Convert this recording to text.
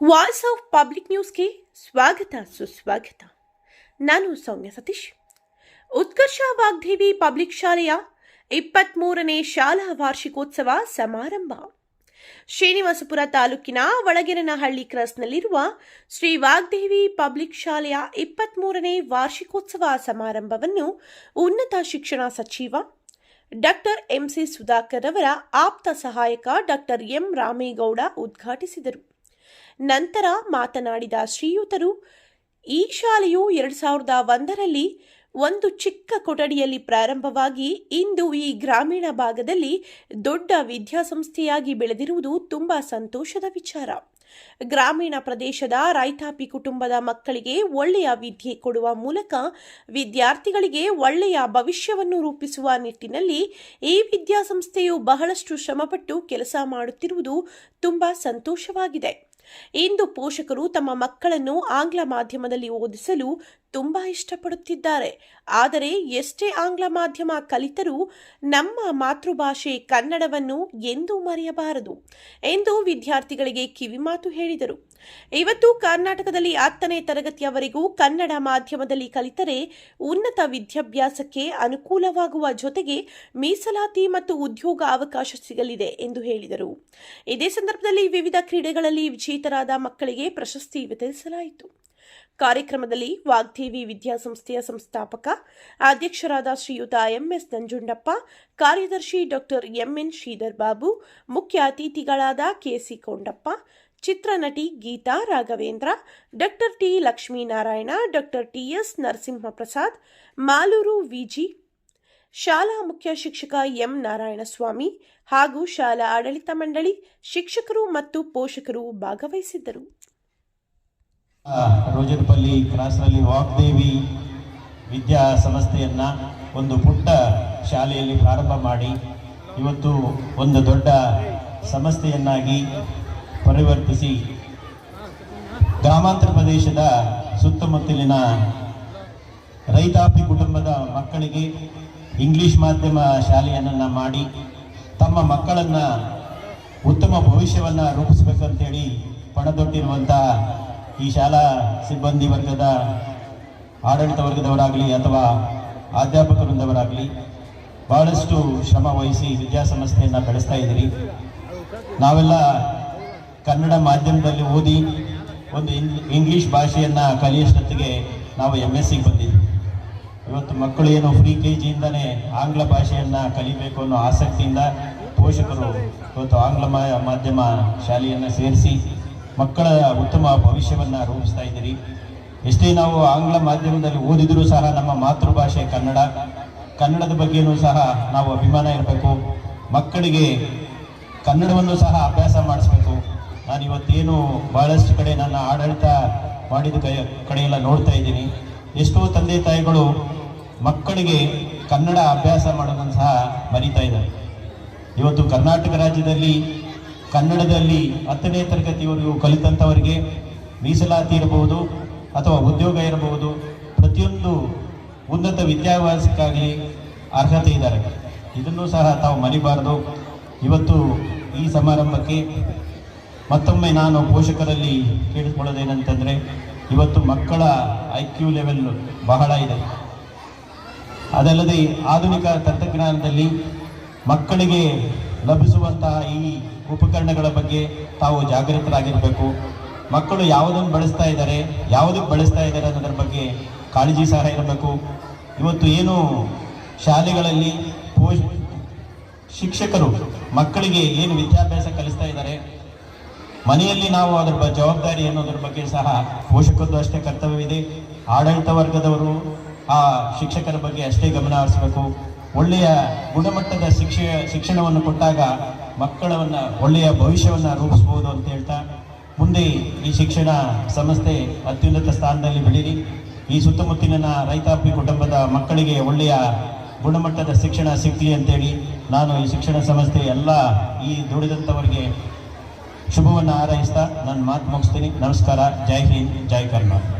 Voice of public ನ್ಯೂಸ್ಗೆ ಸ್ವಾಗತ, ಸುಸ್ವಾಗತ. ನಾನು ಸೌಮ್ಯ ಸತೀಶ್. ಉತ್ಕರ್ಷ ವಾಗ್ದೇವಿ ಪಬ್ಲಿಕ್ ಶಾಲೆಯ ಇಪ್ಪತ್ಮೂರನೇ ಶಾಲಾ ವಾರ್ಷಿಕೋತ್ಸವ ಸಮಾರಂಭ. ಶ್ರೀನಿವಾಸಪುರ ತಾಲೂಕಿನ ಒಳಗೆರನಹಳ್ಳಿ ಕ್ರಾಸ್ನಲ್ಲಿರುವ ಶ್ರೀ ವಾಗ್ದೇವಿ ಪಬ್ಲಿಕ್ ಶಾಲೆಯ ಇಪ್ಪತ್ಮೂರನೇ ವಾರ್ಷಿಕೋತ್ಸವ ಸಮಾರಂಭವನ್ನು ಉನ್ನತ ಶಿಕ್ಷಣ ಸಚಿವ ಡಾಕ್ಟರ್ ಎಂಸಿ ಸುಧಾಕರ್ ಅವರ ಆಪ್ತ ಸಹಾಯಕ ಡಾಕ್ಟರ್ ಎಂ ರಾಮೇಗೌಡ ಉದ್ಘಾಟಿಸಿದರು. ನಂತರ ಮಾತನಾಡಿದ ಶ್ರೀಯುತರು, ಈ ಶಾಲೆಯು ಎರಡು ಸಾವಿರದ ಒಂದರಲ್ಲಿ ಒಂದು ಚಿಕ್ಕ ಕೊಠಡಿಯಲ್ಲಿ ಪ್ರಾರಂಭವಾಗಿ ಇಂದು ಈ ಗ್ರಾಮೀಣ ಭಾಗದಲ್ಲಿ ದೊಡ್ಡ ವಿದ್ಯಾಸಂಸ್ಥೆಯಾಗಿ ಬೆಳೆದಿರುವುದು ತುಂಬ ಸಂತೋಷದ ವಿಚಾರ. ಗ್ರಾಮೀಣ ಪ್ರದೇಶದ ರೈತಾಪಿ ಕುಟುಂಬದ ಮಕ್ಕಳಿಗೆ ಒಳ್ಳೆಯ ವಿದ್ಯೆ ಕೊಡುವ ಮೂಲಕ ವಿದ್ಯಾರ್ಥಿಗಳಿಗೆ ಒಳ್ಳೆಯ ಭವಿಷ್ಯವನ್ನು ರೂಪಿಸುವ ನಿಟ್ಟಿನಲ್ಲಿ ಈ ವಿದ್ಯಾಸಂಸ್ಥೆಯು ಬಹಳಷ್ಟು ಶ್ರಮಪಟ್ಟು ಕೆಲಸ ಮಾಡುತ್ತಿರುವುದು ತುಂಬ ಸಂತೋಷವಾಗಿದೆ. ಇಂದು ಪೋಷಕರು ತಮ್ಮ ಮಕ್ಕಳನ್ನು ಆಂಗ್ಲ ಮಾಧ್ಯಮದಲ್ಲಿ ಓದಿಸಲು ತುಂಬಾ ಇಷ್ಟಪಡುತ್ತಿದ್ದಾರೆ. ಆದರೆ ಎಷ್ಟೇ ಆಂಗ್ಲ ಮಾಧ್ಯಮ ಕಲಿತರೂ ನಮ್ಮ ಮಾತೃಭಾಷೆ ಕನ್ನಡವನ್ನು ಎಂದೂ ಮರೆಯಬಾರದು ಎಂದು ವಿದ್ಯಾರ್ಥಿಗಳಿಗೆ ಕಿವಿಮಾತು ಹೇಳಿದರು. ಇವತ್ತು ಕರ್ನಾಟಕದಲ್ಲಿ ಹತ್ತನೇ ತರಗತಿಯವರೆಗೂ ಕನ್ನಡ ಮಾಧ್ಯಮದಲ್ಲಿ ಕಲಿತರೆ ಉನ್ನತ ವಿದ್ಯಾಭ್ಯಾಸಕ್ಕೆ ಅನುಕೂಲವಾಗುವ ಜೊತೆಗೆ ಮೀಸಲಾತಿ ಮತ್ತು ಉದ್ಯೋಗ ಅವಕಾಶ ಸಿಗಲಿದೆ ಎಂದು ಹೇಳಿದರು. ಇದೇ ಸಂದರ್ಭದಲ್ಲಿ ವಿವಿಧ ಕ್ರೀಡೆಗಳಲ್ಲಿ ವಿಜೇತರಾದ ಮಕ್ಕಳಿಗೆ ಪ್ರಶಸ್ತಿ ವಿತರಿಸಲಾಯಿತು. ಕಾರ್ಯಕ್ರಮದಲ್ಲಿ ವಾಗ್ದೇವಿ ವಿದ್ಯಾಸಂಸ್ಥೆಯ ಸಂಸ್ಥಾಪಕ, ಅಧ್ಯಕ್ಷರಾದ ಶ್ರೀಯುತ ಎಂಎಸ್ ನಂಜುಂಡಪ್ಪ, ಕಾರ್ಯದರ್ಶಿ ಡಾಕ್ಟರ್ ಎಂಎನ್ ಶ್ರೀಧರ್ ಬಾಬು, ಮುಖ್ಯ ಅತಿಥಿಗಳಾದ KC Kondappa, ಚಿತ್ರನಟಿ Geetha Raghavendra, doctor T Lakshminarayana, doctor TS Narasimhaprasad, Malur VG ಶಾಲಾ ಮುಖ್ಯ ಶಿಕ್ಷಕ ಎಂ ನಾರಾಯಣಸ್ವಾಮಿ ಹಾಗೂ ಶಾಲಾ ಆಡಳಿತ ಮಂಡಳಿ ಶಿಕ್ಷಕರು ಮತ್ತು ಪೋಷಕರು ಭಾಗವಹಿಸಿದ್ದರು. ರೋಜರ್ಪಲ್ಲಿ ಕ್ರಾಸ್ನಲ್ಲಿ ವಾಗ್ದೇವಿ ವಿದ್ಯಾ ಸಂಸ್ಥೆಯನ್ನು ಒಂದು ಪುಟ್ಟ ಶಾಲೆಯಲ್ಲಿ ಪ್ರಾರಂಭ ಮಾಡಿ, ಇವತ್ತು ಒಂದು ದೊಡ್ಡ ಸಂಸ್ಥೆಯನ್ನಾಗಿ ಪರಿವರ್ತಿಸಿ ಗ್ರಾಮಾಂತರ ಪ್ರದೇಶದ ಸುತ್ತಮುತ್ತಲಿನ ರೈತಾಪಿ ಕುಟುಂಬದ ಮಕ್ಕಳಿಗೆ ಇಂಗ್ಲಿಷ್ ಮಾಧ್ಯಮ ಶಾಲೆಯನ್ನು ಮಾಡಿ, ತಮ್ಮ ಮಕ್ಕಳನ್ನು ಉತ್ತಮ ಭವಿಷ್ಯವನ್ನು ರೂಪಿಸಬೇಕಂತೇಳಿ ಪಣದೊಟ್ಟಿರುವಂತಹ ಈ ಶಾಲಾ ಸಿಬ್ಬಂದಿ ವರ್ಗದ ಆಡಳಿತ ವರ್ಗದವರಾಗಲಿ ಅಥವಾ ಅಧ್ಯಾಪಕ ವೃಂದವರಾಗಲಿ ಬಹಳಷ್ಟು ಶ್ರಮ ವಹಿಸಿ ವಿದ್ಯಾಸಂಸ್ಥೆಯನ್ನು ಬೆಳೆಸ್ತಾ ಇದ್ದೀರಿ. ನಾವೆಲ್ಲ ಕನ್ನಡ ಮಾಧ್ಯಮದಲ್ಲಿ ಓದಿ ಒಂದು ಇಂಗ್- ಇಂಗ್ಲಿಷ್ ಭಾಷೆಯನ್ನು ಕಲಿಯೋಷ್ಟೊತ್ತಿಗೆ ನಾವು ಎಂ ಎಸ್ ಸಿಗೆ ಬಂದಿದ್ವಿ. ಇವತ್ತು ಮಕ್ಕಳು ಏನು ಫ್ರೀ ಕೆ ಜಿಯಿಂದನೇ ಆಂಗ್ಲ ಭಾಷೆಯನ್ನು ಕಲಿಬೇಕು ಅನ್ನೋ ಆಸಕ್ತಿಯಿಂದ ಪೋಷಕರು ಇವತ್ತು ಆಂಗ್ಲ ಮಾಧ್ಯಮ ಶಾಲೆಯನ್ನು ಸೇರಿಸಿ ಮಕ್ಕಳ ಉತ್ತಮ ಭವಿಷ್ಯವನ್ನು ರೂಪಿಸ್ತಾ ಇದ್ದೀರಿ. ಎಷ್ಟೇ ನಾವು ಆಂಗ್ಲ ಮಾಧ್ಯಮದಲ್ಲಿ ಓದಿದರೂ ಸಹ ನಮ್ಮ ಮಾತೃಭಾಷೆ ಕನ್ನಡ. ಕನ್ನಡದ ಬಗ್ಗೆನೂ ಸಹ ನಾವು ಅಭಿಮಾನ ಇರಬೇಕು. ಮಕ್ಕಳಿಗೆ ಕನ್ನಡವನ್ನು ಸಹ ಅಭ್ಯಾಸ ಮಾಡಿಸ್ಬೇಕು. ನಾನು ಇವತ್ತೇನು ಬಹಳಷ್ಟು ಕಡೆ ನನ್ನ ಆಡಳಿತ ಮಾಡಿದ ಕೈ, ಕಡೆಯೆಲ್ಲ ನೋಡ್ತಾ ಇದ್ದೀನಿ. ಎಷ್ಟೋ ತಂದೆ ತಾಯಿಗಳು ಮಕ್ಕಳಿಗೆ ಕನ್ನಡ ಅಭ್ಯಾಸ ಮಾಡೋದನ್ನು ಸಹ ಮರಿತಾ ಇದ್ದಾರೆ. ಇವತ್ತು ಕರ್ನಾಟಕ ರಾಜ್ಯದಲ್ಲಿ ಕನ್ನಡದಲ್ಲಿ ಹತ್ತನೇ ತರಗತಿವರೆಗೂ ಕಲಿತಂಥವರಿಗೆ ಮೀಸಲಾತಿ ಇರಬಹುದು ಅಥವಾ ಉದ್ಯೋಗ ಇರಬಹುದು. ಪ್ರತಿಯೊಂದು ಉನ್ನತ ವಿದ್ಯಾಭ್ಯಾಸಕ್ಕಾಗಲಿ ಅರ್ಹತೆ ಇದ್ದಾರೆ. ಇದನ್ನು ಸಹ ತಾವು ಮರಿಬಾರದು. ಇವತ್ತು ಈ ಸಮಾರಂಭಕ್ಕೆ ಮತ್ತೊಮ್ಮೆ ನಾನು ಪೋಷಕರಲ್ಲಿ ಕೇಳಿಕೊಳ್ಳೋದೇನಂತಂದರೆ, ಇವತ್ತು ಮಕ್ಕಳ ಐ ಕ್ಯೂ ಲೆವೆಲ್ ಬಹಳ ಇದೆ. ಅದಲ್ಲದೆ ಆಧುನಿಕ ತಂತ್ರಜ್ಞಾನದಲ್ಲಿ ಮಕ್ಕಳಿಗೆ ಲಭಿಸುವಂತಹ ಈ ಉಪಕರಣಗಳ ಬಗ್ಗೆ ತಾವು ಜಾಗೃತರಾಗಿರಬೇಕು ಮಕ್ಕಳು ಯಾವುದನ್ನು ಬಳಸ್ತಾ ಇದ್ದಾರೆ, ಯಾವುದಕ್ಕೆ ಬಳಸ್ತಾ ಇದ್ದಾರೆ ಅನ್ನೋದ್ರ ಬಗ್ಗೆ ಕಾಳಜಿ ಸಹ ಇರಬೇಕು. ಇವತ್ತು ಏನು ಶಾಲೆಗಳಲ್ಲಿ ಪೋಷ್, ಶಿಕ್ಷಕರು ಮಕ್ಕಳಿಗೆ ಏನು ವಿದ್ಯಾಭ್ಯಾಸ ಕಲಿಸ್ತಾ ಇದ್ದಾರೆ, ಮನೆಯಲ್ಲಿ ನಾವು ಅದರ ಬ- ಜವಾಬ್ದಾರಿ ಅನ್ನೋದ್ರ ಬಗ್ಗೆ ಸಹ ಪೋಷಕರದ್ದು ಅಷ್ಟೇ ಕರ್ತವ್ಯವಿದೆ. ಆಡಳಿತ ವರ್ಗದವರು ಆ ಶಿಕ್ಷಕರ ಬಗ್ಗೆ ಅಷ್ಟೇ ಗಮನ ಹರಿಸಬೇಕು. ಒಳ್ಳೆಯ ಗುಣಮಟ್ಟದ ಶಿಕ್ಷ ಶಿಕ್ಷಣವನ್ನು ಕೊಟ್ಟಾಗ ಮಕ್ಕಳನ್ನ ಒಳ್ಳೆಯ ಭವಿಷ್ಯವನ್ನು ರೂಪಿಸ್ಬೋದು ಅಂತ ಹೇಳ್ತಾ, ಮುಂದೆ ಈ ಶಿಕ್ಷಣ ಸಂಸ್ಥೆ ಅತ್ಯುನ್ನತ ಸ್ಥಾನದಲ್ಲಿ ಬೆಳೀಲಿ ಈ ಸುತ್ತಮುತ್ತಲಿನ ರೈತಾಪಿ ಕುಟುಂಬದ ಮಕ್ಕಳಿಗೆ ಒಳ್ಳೆಯ ಗುಣಮಟ್ಟದ ಶಿಕ್ಷಣ ಸಿಗಲಿ ಅಂತೇಳಿ ನಾನು ಈ ಶಿಕ್ಷಣ ಸಂಸ್ಥೆ ಎಲ್ಲ ಈ ದುಡಿದಂಥವರಿಗೆ ಶುಭವನ್ನು ಹಾರೈಸ್ತಾ, ನಾನು ಮಾತು ಮುಗಿಸ್ತೀನಿ. ನಮಸ್ಕಾರ. ಜೈ ಹಿಂದ್, ಜೈ ಕರ್ನಾಟಕ.